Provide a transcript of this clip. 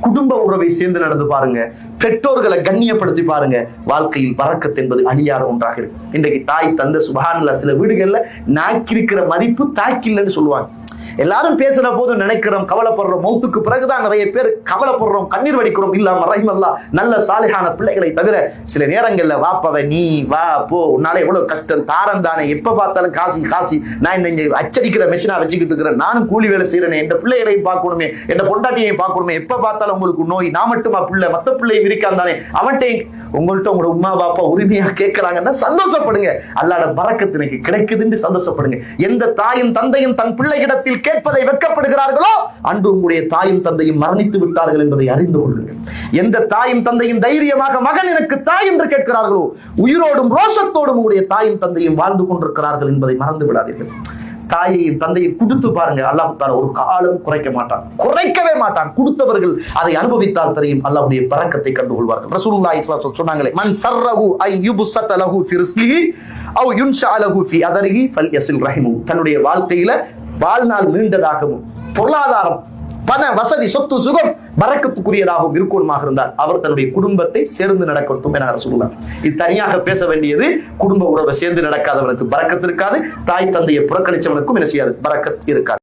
குடும்ப உறவை சேர்ந்து நடந்து பாருங்க. பெற்றோர்களை கண்ணியப்படுத்தி பாருங்க. வாழ்க்கையில் பறக்கத் என்பது அணியார ஒன்றாக இருக்கு இன்றைக்கு தாய் தந்த சுபஹான்ல சில வீடுகள்ல நாக்கிருக்கிற மதிப்பு தாக்கில்லைன்னு சொல்லுவாங்க. எல்லாரும் பேசுற போது நினைக்கிறோம் கவலைப்படுறோம். மௌத்துக்கு பிறகுதான் நிறைய பேர் கவலைப்படுறோம் கண்ணீர் வடிக்கிறோம். இல்லாம ரஹிமல்லா நல்ல சாலிகான பிள்ளைகளை தவிர சில நேரங்கள்ல வாப்பவ நீ வா போ. உன்னால எவ்வளவு கஷ்டம் தாரம் தானே. எப்ப பார்த்தாலும் காசி காசி. நான் இந்த இங்கே அச்சடிக்கிற மெஷினா வச்சுக்கிட்டு இருக்கிறேன். நானும் கூலி வேலை செய்யறேன் என் பிள்ளைகளையும் பார்க்கணுமே. என் பொண்டாட்டியை பார்க்கணுமே. எப்ப பார்த்தாலும் உங்களுக்கு நோய். நான் மட்டுமா பிள்ளை மத்த பிள்ளையை விரிக்காம தானே. அவன்கிட்ட உங்கள்ட்ட உங்களோட உமா பாப்பா உரிமையா கேட்கறாங்கன்னா சந்தோஷப்படுங்க. அல்லாட பறக்கத்து எனக்கு கிடைக்குதுன்னு சந்தோஷப்படுங்க. எந்த தாயும் தந்தையும் தன் பிள்ளைகிடத்தில் கேட்பதை வெட்கப்படுகிறார்களோ அன்று உங்களுடைய தாயும் தந்தையும் மரணித்து விட்டார்கள் என்பதை அறிந்து கொள்ளுங்கள். எந்த தாயும் தந்தையும் தைரியமாக மகன் எனக்கு தாய் என்று கேட்கிறார்களோ உயிரோடும் ரோஷத்தோடும் உங்களுடைய தாயும் தந்தையும் வாழ்ந்து கொண்டிருக்கிறார்கள் என்பதை மறந்து விடாதீர்கள். தாயையும் தந்தையும் கொடுத்து பாருங்க அல்லாஹ் ஒரு காலம் குறைக்க மாட்டான். குறைக்கவே மாட்டான். கொடுத்தவர்கள் அதை அனுபவித்தால் தெரியும் அல்லாஹுடைய பறக்கத்தை கண்டுகொள்வார்கள். ரசூலுல்லாஹி ஸல்லல்லாஹு சொன்னாங்களே மன் சர்ரஹு ஐ யுப்ஸத லஹு ஃபி ரிஸ்கிஹி அவ் யுன்ஷா லஹு ஃபி அதரிஹி ஃபல்யஸில் ரஹிமு தன்னுடைய வாழ்க்கையில வாழ்நாள் நீண்டதாகவும் பொருளாதாரம் பண வசதி சொத்து சுகம் பறக்கத்துக்குரியதாகவும் இருக்கணுமாக இருந்தால் அவர் தன்னுடைய குடும்பத்தை சேர்ந்து நடக்கட்டும் என சொல்லலாம் இது தனியாக பேச வேண்டியது குடும்ப உறவை சேர்ந்து நடக்காதவனுக்கு பறக்கத்து இருக்காது தாய் தந்தையை புறக்கணிச்சவனுக்கும் என்ன செய்யாது? பறக்கத் இருக்காது.